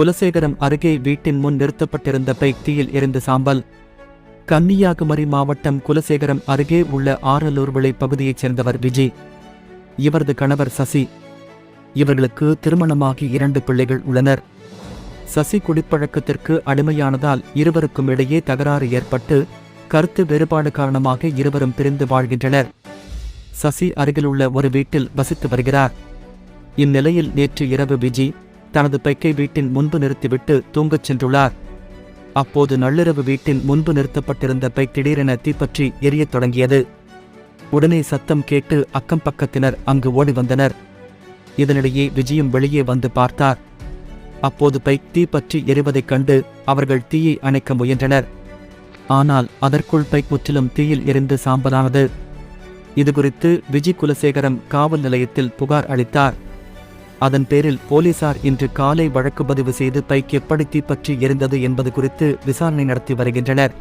குலசேகரம் அருகே வீட்டின் முன் நிறுத்தப்பட்டிருந்த பைக் தீயில் எரிந்து சாம்பல். கன்னியாகுமரி மாவட்டம் குலசேகரம் அருகே உள்ள ஆரலூர் விளை பகுதியைச் சேர்ந்தவர் விஜய் இவரது கணவர் சசி. இவர்களுக்கு திருமணமாகி இரண்டு பிள்ளைகள் உள்ளனர். சசி குடிப்பழக்கத்திற்கு அடிமையானதால் இருவருக்கும் இடையே தகராறு ஏற்பட்டு கருத்து வேறுபாடு காரணமாக இருவரும் பிரிந்து வாழ்கின்றனர். சசி அருகிலுள்ள ஒரு வீட்டில் வசித்து வருகிறார். இந்நிலையில் நேற்று இரவு விஜி தனது பைக்கை வீட்டின் முன்பு நிறுத்திவிட்டு தூங்கச் சென்றுள்ளார். அப்போது நள்ளிரவு வீட்டின் முன்பு நிறுத்தப்பட்டிருந்த பைக் திடீரென தீப்பற்றி எரியத் தொடங்கியது. உடனே சத்தம் கேட்டு அக்கம் பக்கத்தினர் அங்கு ஓடி வந்தனர். இதனிடையே விஜயம் வெளியே வந்து பார்த்தார். அப்போது பைக் தீப்பற்றி எரிவதைக் கண்டு அவர்கள் தீயை அணைக்க முயன்றனர். ஆனால் அதற்குள் பைக் முற்றிலும் தீயில் எரிந்து சாம்பலானது. இதுகுறித்து விஜய் குலசேகரம் காவல் நிலையத்தில் புகார் அளித்தார். அதன் பேரில் போலீசார் இன்று காலை வழக்கு பதிவு செய்து பைக் எப்படி தீப்பற்றி எரிந்தது என்பது குறித்து விசாரணை நடத்தி வருகின்றனர்.